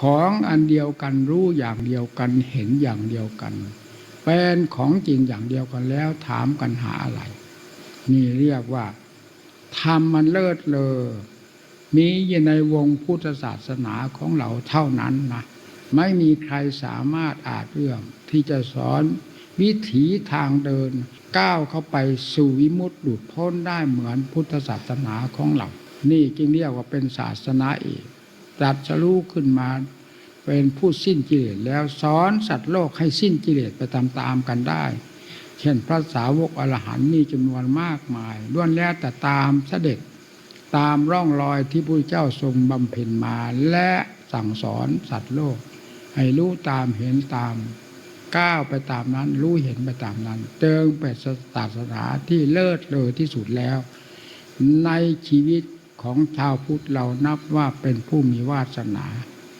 ของอันเดียวกันรู้อย่างเดียวกันเห็นอย่างเดียวกัน เป็นของจริงอย่างเดียวกันแล้วถามกันหาอะไรนี่เรียกว่าธรรมมันเลิศเลอมีอยู่ในวงพุทธศาสนาของเราเท่านั้นนะไม่มีใครสามารถอาจเรื่องที่จะสอนวิถีทางเดิน ก้าวเข้าไปสู่วิมุตติหลุดพ้นได้เหมือนพุทธศาสนาของเรา นี่จึงเรียกว่าเป็นศาสนาเอก ตรัสรู้ขึ้นมา เป็นผู้สิ้นกิเลสแล้วสอนสัตว์โลกให้สิ้นกิเลสไปตามๆกันได้ เช่นพระสาวกอรหันต์มีจำนวนมากมายล้วนแล้วแต่ตามเสด็จตามร่องรอยที่พระเจ้าทรงบำเพ็ญมาและสั่งสอนสัตว์โลก ให้รู้ตามเห็นตามก้าวไปตามนั้น รู้เห็นไปตามนั้นเติงเป็นศาสนาที่เลิศเลอที่สุดแล้ว ในชีวิต ของชาวพุทธเรานับว่าเป็นผู้มีวาสนา